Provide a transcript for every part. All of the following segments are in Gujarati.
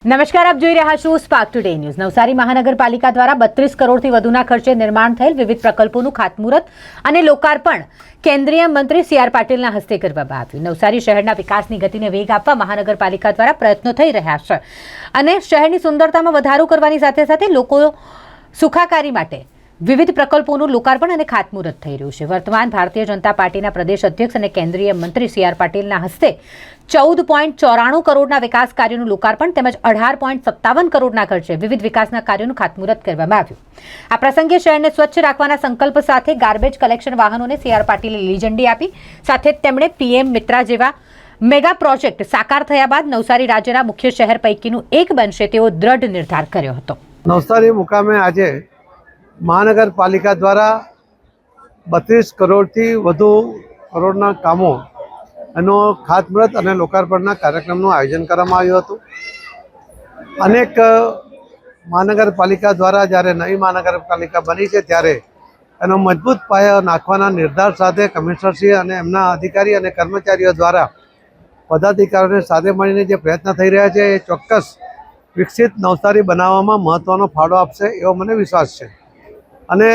નમસ્કાર, આપ જોઈ રહ્યા છો સ્પાર્ક ટુડે ન્યૂઝ નવસારી મહાનગરપાલિકા દ્વારા બત્રીસ કરોડથી વધુના ખર્ચે નિર્માણ થયેલ વિવિધ પ્રકલ્પોનું ખાતમુહૂર્ત અને લોકાર્પણ કેન્દ્રીય મંત્રી સી આર પાટીલના હસ્તે કરવામાં આવ્યું. નવસારી શહેરના વિકાસની ગતિને વેગ આપવા મહાનગરપાલિકા દ્વારા પ્રયત્નો થઈ રહ્યા છે અને શહેરની સુંદરતામાં વધારો કરવાની સાથે સાથે લોકો સુખાકારી માટે વિવિધ પ્રકલ્પોનું લોકાર્પણ અને ખાતમુહૂર્ત થઈ રહ્યું છે. વર્તમાન ભારતીય જનતા પાર્ટીના પ્રદેશ અધ્યક્ષ અને કેન્દ્રીય મંત્રી સી આર પાટીલના હસ્તે ચૌદ પોઈન્ટ ચોરાણું કરોડના વિકાસ કાર્યોનું લોકાર્પણ તેમજ અઢાર પોઈન્ટ સત્તાવન કરોડના ખર્ચે વિવિધ વિકાસના કાર્યોનું ખાતમુહૂર્ત કરવામાં આવ્યું. આ પ્રસંગે શહેરને સ્વચ્છ રાખવાના સંકલ્પ સાથે ગાર્બેજ કલેક્શન વાહનોને સી આર પાટીલે લીલી આપી. સાથે તેમણે પીએમ મિત્રા જેવા મેગા પ્રોજેક્ટ સાકાર થયા બાદ નવસારી રાજ્યના મુખ્ય શહેર પૈકીનું એક બનશે તેવો દ્રઢ નિર્ધાર કર્યો હતો. નવસારી મુકામે આજે મહાનગરપાલિકા દ્વારા બત્રીસ કરોડથી વધુ કરોડના કામો એનો ખાતમુહૂર્ત અને લોકાર્પણના કાર્યક્રમનું આયોજન કરવામાં આવ્યું હતું. અનેક મહાનગરપાલિકા દ્વારા જ્યારે નવી મહાનગરપાલિકા બની છે ત્યારે એનો મજબૂત પાયો નાખવાના નિર્ધાર સાથે કમિશનરશ્રી અને એમના અધિકારી અને કર્મચારીઓ દ્વારા પદાધિકારીઓને સાથે મળીને જે પ્રયત્ન થઈ રહ્યા છે એ ચોક્કસ વિકસિત નવસારી બનાવવામાં મહત્ત્વનો ફાળો આપશે એવો મને વિશ્વાસ છે. અને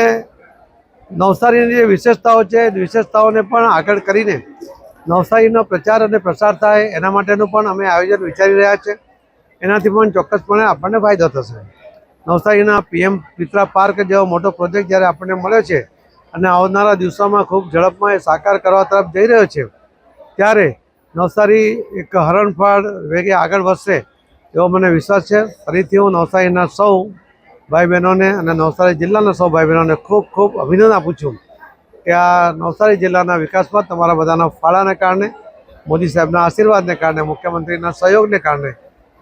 નવસારીની જે વિશેષતાઓ છે વિશેષતાઓને પણ આગળ કરીને નવસારીનો પ્રચાર અને પ્રસાર થાય, એના માટેનું પણ અમે આયોજન વિચારી રહ્યા છે. એનાથી પણ ચોક્કસપણે આપણને ફાયદો થશે. નવસારીના પીએમ પિત્રા પાર્ક જેવો મોટો પ્રોજેક્ટ જ્યારે આપણને મળ્યો છે અને આવનારા દિવસોમાં ખૂબ ઝડપમાં એ સાકાર કરવા તરફ જઈ રહ્યો છે, ત્યારે નવસારી એક હરણફાળ વેગે આગળ વધશે એવો મને વિશ્વાસ છે. ફરીથી હું નવસારીના સૌ ભાઈ બહેનોને અને નવસારી જિલ્લાના સૌ ભાઈ બહેનોને ખૂબ ખૂબ અભિનંદન આપું છું કે આ નવસારી જિલ્લાના વિકાસમાં તમારા બધાના ફાળાને કારણે, મોદી સાહેબના આશીર્વાદને કારણે, મુખ્યમંત્રીના સહયોગને કારણે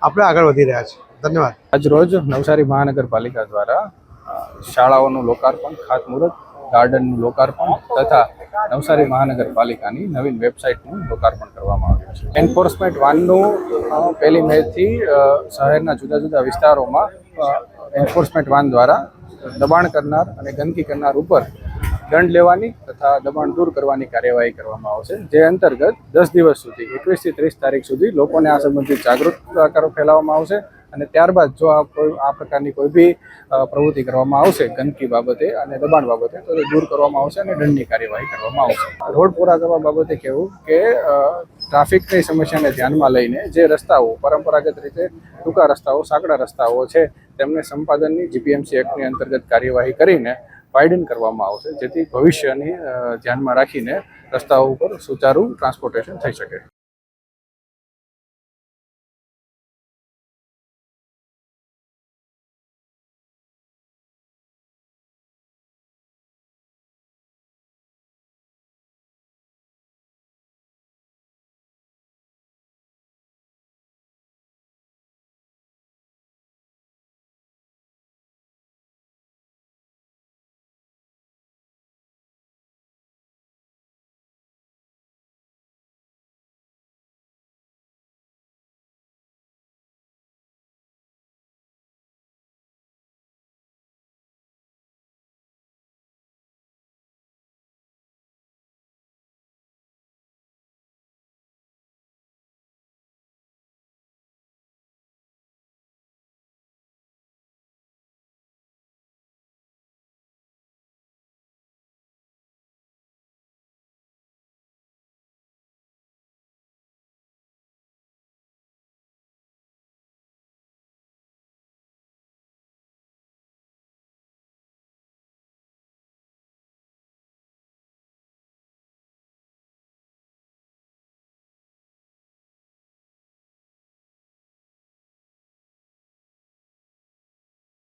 આપણે આગળ વધી રહ્યા છીએ. ધન્યવાદ. આજરોજ નવસારી મહાનગરપાલિકા દ્વારા શાળાઓનું લોકાર્પણ, ખાતમુહૂર્ત, ગાર્ડનનું લોકાર્પણ તથા નવસારી મહાનગરપાલિકાની નવીન વેબસાઇટનું લોકાર્પણ કરવામાં આવ્યું છે. એન્ફોર્સમેન્ટ વાનનું પહેલી મેથી શહેરના જુદા જુદા વિસ્તારોમાં એન્ફોર્સમેન્ટ વાન દ્વારા દબાણ કરનાર અને ગંદકી કરનાર ઉપર દંડ લેવાની તથા દબાણ દૂર કરવાની કાર્યવાહી કરવામાં આવશે. જે અંતર્ગત દસ દિવસ સુધી એકવીસથી ત્રીસ તારીખ સુધી લોકોને આ સંબંધિત જાગૃતતા ફેલાવવામાં આવશે અને ત્યારબાદ જો આ કોઈ, આ પ્રકારની કોઈ બી પ્રવૃત્તિ કરવામાં આવશે, ગંદકી બાબતે અને દબાણ બાબતે, તો દૂર કરવામાં આવશે અને દંડની કાર્યવાહી કરવામાં આવશે. રોડ પૂરા કરવા બાબતે કહેવું કે ટ્રાફિકની સમસ્યાને ધ્યાનમાં લઈને જે રસ્તાઓ પરંપરાગત રીતે ટૂંકા રસ્તાઓ, સાંકડા રસ્તાઓ છે, તેમને સંપાદનની જીપીએમસી એક્ટની અંતર્ગત કાર્યવાહી કરીને વાઇડન કરવામાં આવશે, જેથી ભવિષ્યની ધ્યાનમાં રાખીને રસ્તાઓ ઉપર સુચારુ ટ્રાન્સપોર્ટેશન થઈ શકે.